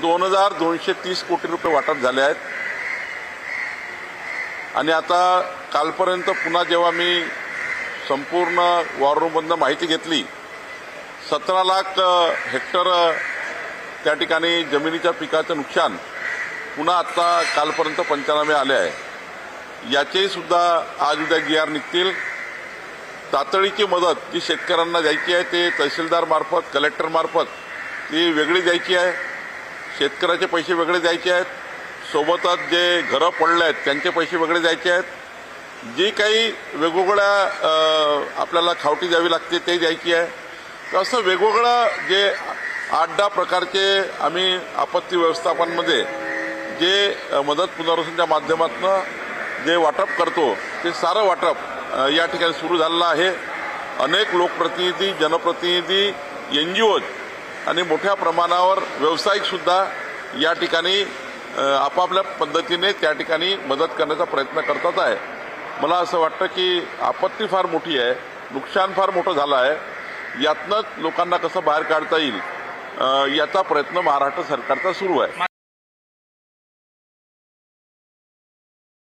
दोन हजार दोनशे तीस कोटी रुपये वाटप झाले आहेत. आणि आता कालपर्यंत पुन्हा जेव्हा मी संपूर्ण वॉर रूममधनं माहिती घेतली सतरा लाख हेक्टर त्या ठिकाणी जमिनीच्या पिकाचं नुकसान पुन्हा आत्ता कालपर्यंत पंचनामे आले आहे. याचेही सुद्धा आज उद्या जी आर निघतील. तातडीची मदत जी शेतकऱ्यांना द्यायची आहे ते तहसीलदार मार्फत कलेक्टर मार्फत ती वेगळी द्यायची आहे. शेतकऱ्याचे पैसे वेगळे द्यायचे आहेत. सोबतच जे घरं पडले आहेत त्यांचे पैसे वेगळे द्यायचे आहेत. जी काही वेगवेगळ्या आपल्याला खावटी द्यावी लागते ते द्यायची आहे. तर असं वेगवेगळं जे आठ दहा प्रकारचे आम्ही आपत्ती व्यवस्थापनमध्ये जे मदत पुनर्वसनच्या माध्यमातून जे वाटप करतो ते सारं वाटप या ठिकाणी सुरू झालेलं आहे. अनेक लोकप्रतिनिधी जनप्रतिनिधी एन जी ओज आणि मोठ्या प्रमाणावर व्यावसायिकसुद्धा या ठिकाणी आपापल्या पद्धतीने त्या ठिकाणी मदत करण्याचा प्रयत्न करतात आहे. मला असं वाटतं की आपत्ती फार मोठी आहे नुकसान फार मोठं झालं आहे. यातनंच लोकांना कसं बाहेर काढता येईल? याचा प्रयत्न महाराष्ट्र सरकारचा सुरू आहे.